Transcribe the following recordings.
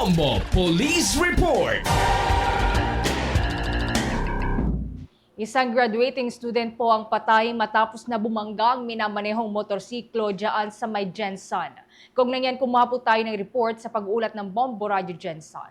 Bombo Police Report. Isang graduating student po ang patay matapos na bumanggang minamanehong motorsiklo dyan sa may Jensen. Kung nanyan kumuha po tayo ng report sa pag-ulat ng Bombo Radio Jensen.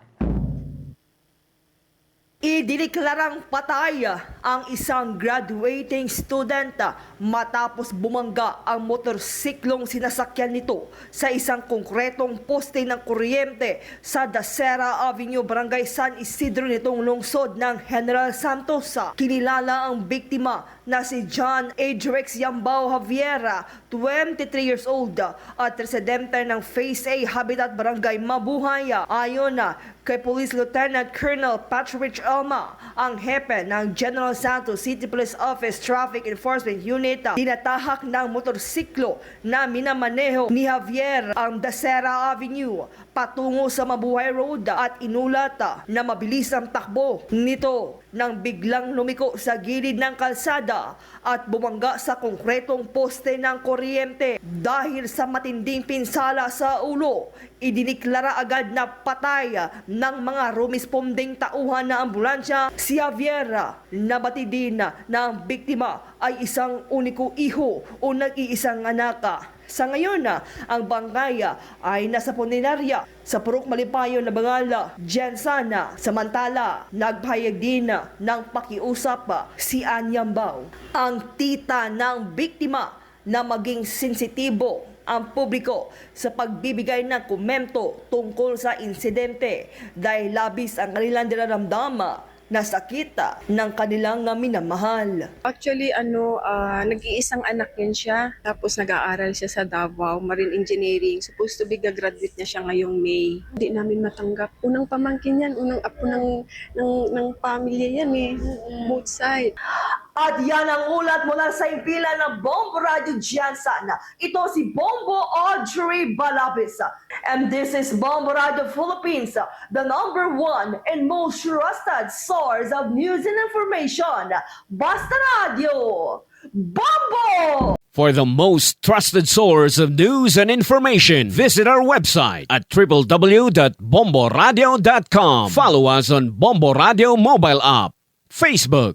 Idineklarang patay ang isang graduating student matapos bumangga ang motorsiklong sinasakyan nito sa isang konkretong poste ng kuryente sa Dasera Avenue, Barangay San Isidro nitong lungsod ng General Santos. Kinilala ang biktima na si John Adrex Yambao Javiera, 23 years old at residente ng Phase A Habitat Barangay Mabuhay. Ayon na kay Police Lieutenant Colonel Patrick Elma, ang hepe ng General Santos City Police Office Traffic Enforcement Unit, tinatahak ng motorsiklo na minamaneho ni Javier ang Dasera Avenue patungo sa Mabuhay Road at inulat na mabilis ang takbo nito nang biglang lumiko sa gilid ng kalsada at bumangga sa konkretong poste ng kuryente dahil sa matinding pinsala sa ulo. Idiniklara agad na patay ng mga rumisponding tauhan na ambulansya si Javier na bati din na ang biktima ay isang uniko iho o nag-iisang anak. Sa ngayon, ang bangkay ay nasa punerarya sa Purok Malipayo na Bangala, Jensana. Samantala, nagpahayag din ng pakiusap si Anyambaw, ang tita ng biktima na maging sensitibo ang publiko sa pagbibigay ng komento tungkol sa insidente dahil labis ang kanilang dinaramdama na sakit ng kanilang minamahal. Actually, ano, ah, nag-iisang anak yun siya. Tapos nag-aaral siya sa Davao, Marine Engineering. Supposed to be gagraduate niya siya ngayong May. Hindi namin matanggap. Unang pamangkin yan, unang apo ng, ng, ng pamilya yan eh. Both side. At yan ang ulat mula sa impila ng Bombo Radio Jansan. Ito si Bombo Audrey Balabis. And this is Bombo Radio Philippines, the number one and most trusted source of news and information. Basta Radio! Bombo! For the most trusted source of news and information, visit our website at www.bomboradio.com. Follow us on Bombo Radio mobile app, Facebook,